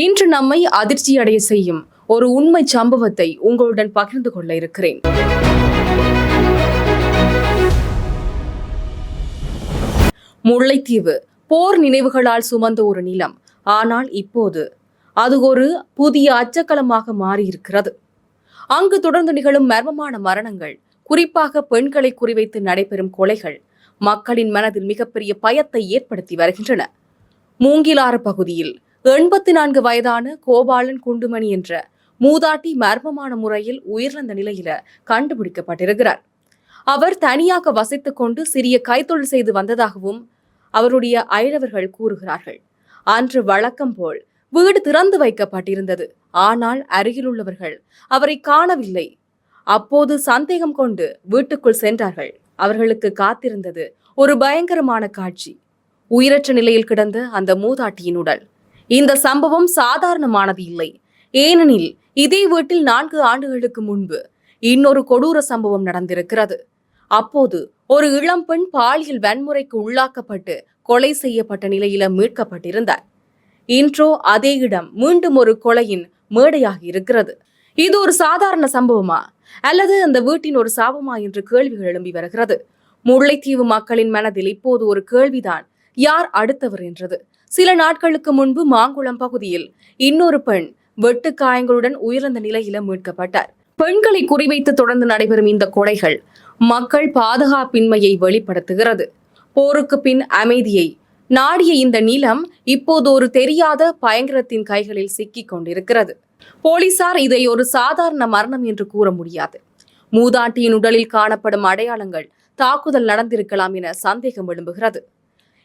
இன்று நம்மை அதிர்ச்சியடைய செய்யும் ஒரு உண்மை சம்பவத்தை உங்களுடன் பகிர்ந்து கொள்ள இருக்கிறேன். முல்லைத்தீவு போர் நினைவுகளால் சுமந்த ஒரு நிலம். ஆனால் இப்போது அது ஒரு புதிய அச்சக்கலமாக மாறியிருக்கிறது. அங்கு தொடர்ந்து நிகழும் மர்மமான மரணங்கள் குறிப்பாக பெண்களை குறிவைத்து நடைபெறும் கொலைகள் மக்களின் மனதில் மிகப்பெரிய பயத்தை ஏற்படுத்தி வருகின்றன. மூங்கிலாறு பகுதியில் எண்பத்தி நான்கு வயதான கோபாலன் குண்டுமணி என்ற மூதாட்டி மர்மமான முறையில் உயிரிழந்த நிலையில கண்டுபிடிக்கப்பட்டிருக்கிறார். அவர் தனியாக வசித்துக் கொண்டு சிறிய கைத்தொழில் செய்து வந்ததாகவும் அவருடைய அயலவர்கள் கூறுகிறார்கள். அன்று வழக்கம் போல் வீடு திறந்து வைக்கப்பட்டிருந்தது. ஆனால் அருகிலுள்ளவர்கள் அவரை காணவில்லை. அப்போது சந்தேகம் கொண்டு வீட்டுக்குள் சென்றார்கள். அவர்களுக்கு காத்திருந்தது ஒரு பயங்கரமான காட்சி. உயிரற்ற நிலையில் கிடந்த அந்த மூதாட்டியின் உடல். இந்த சம்பவம் சாதாரணமானது இல்லை. ஏனெனில் இதே வீட்டில் நான்கு ஆண்டுகளுக்கு முன்பு இன்னொரு கொடூர சம்பவம் நடந்திருக்கிறது. அப்போது ஒரு இளம் பெண் பாலியல் வன்முறைக்கு உள்ளாக்கப்பட்டு கொலை செய்யப்பட்ட நிலையில மீட்கப்பட்டிருந்தார். இன்றோ அதே இடம் மீண்டும் ஒரு கொலையின் மேடையாக இருக்கிறது. இது ஒரு சாதாரண சம்பவமா? அல்லது அந்த வீட்டின் ஒரு சாபமா என்று கேள்விகள் எழும்பி வருகிறது. முல்லைத்தீவு மக்களின் மனதில் இப்போது ஒரு கேள்விதான் யார் அடுத்தவர் என்றது? சில நாட்களுக்கு முன்பு மாங்குளம் பகுதியில் இன்னொரு பெண் வெட்டு காயங்களுடன் உயிரிழந்த நிலையில மீட்கப்பட்டார். பெண்களை குறிவைத்து தொடர்ந்து நடைபெறும் இந்த கொலைகள் மக்கள் பாதுகாப்பின்மையை வெளிப்படுத்துகிறது. போருக்கு பின் அமைதியை நாடிய இந்த நிலம் இப்போது ஒரு தெரியாத பயங்கரத்தின் கைகளில் சிக்கிக் கொண்டிருக்கிறது. போலீசார் இதை ஒரு சாதாரண மரணம் என்று கூற முடியாது. மூதாட்டியின் உடலில் காணப்படும் அடையாளங்கள் தாக்குதல் நடந்திருக்கலாம் என சந்தேகம் எழும்புகிறது.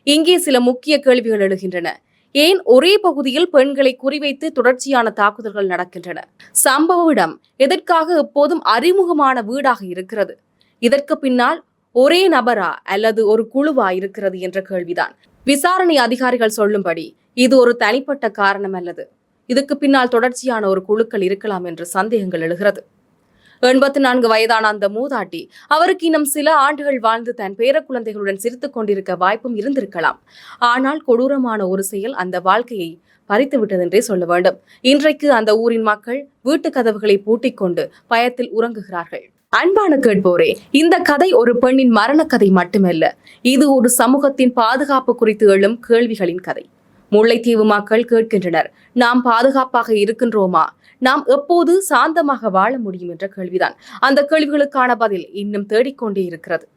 இங்கே சில முக்கிய கேள்விகள் எழுகின்றன. ஏன் ஒரே பகுதியில் பெண்களை குறிவைத்து தொடர்ச்சியான தாக்குதல்கள் நடக்கின்றன? சம்பவ இடம் எதற்காக எப்போதும் அறிமுகமான வீடாக இருக்கிறது? இதற்கு பின்னால் ஒரே நபரா அல்லது ஒரு குழுவா இருக்கிறது என்ற கேள்விதான். விசாரணை அதிகாரிகள் சொல்லும்படி இது ஒரு தனிப்பட்ட காரணம் அல்லது இதுக்கு பின்னால் தொடர்ச்சியான ஒரு குழுக்கள் இருக்கலாம் என்ற சந்தேகங்கள் எழுகிறது. எண்பத்தி நான்கு வயதான அந்த மூதாட்டி அவருக்கு இன்னும் சில ஆண்டுகள் வாழ்ந்து தன் பேரக்குழந்தைகளுடன் சிரித்துக் கொண்டிருக்க வாய்ப்பும் இருந்திருக்கலாம். ஆனால் கொடூரமான ஒரு செயல் அந்த வாழ்க்கையை பறித்து விட்டதென்றே சொல்ல வேண்டும். இன்றைக்கு அந்த ஊரின் மக்கள் வீட்டு கதவுகளை பூட்டிக் கொண்டு பயத்தில் உறங்குகிறார்கள். அன்பான கேட்போரே இந்த கதை ஒரு பெண்ணின் மரண கதை மட்டுமல்ல. இது ஒரு சமூகத்தின் பாதுகாப்பு குறித்து எழும் கேள்விகளின் கதை. முல்லைத்தீவு மக்கள் கேட்கின்றனர். நாம் பாதுகாப்பாக இருக்கின்றோமா? நாம் எப்போது சாந்தமாக வாழ முடியும் என்ற கேள்விதான். அந்த கேள்விகளுக்கான பதில் இன்னும் தேடிக்கொண்டே இருக்கிறது.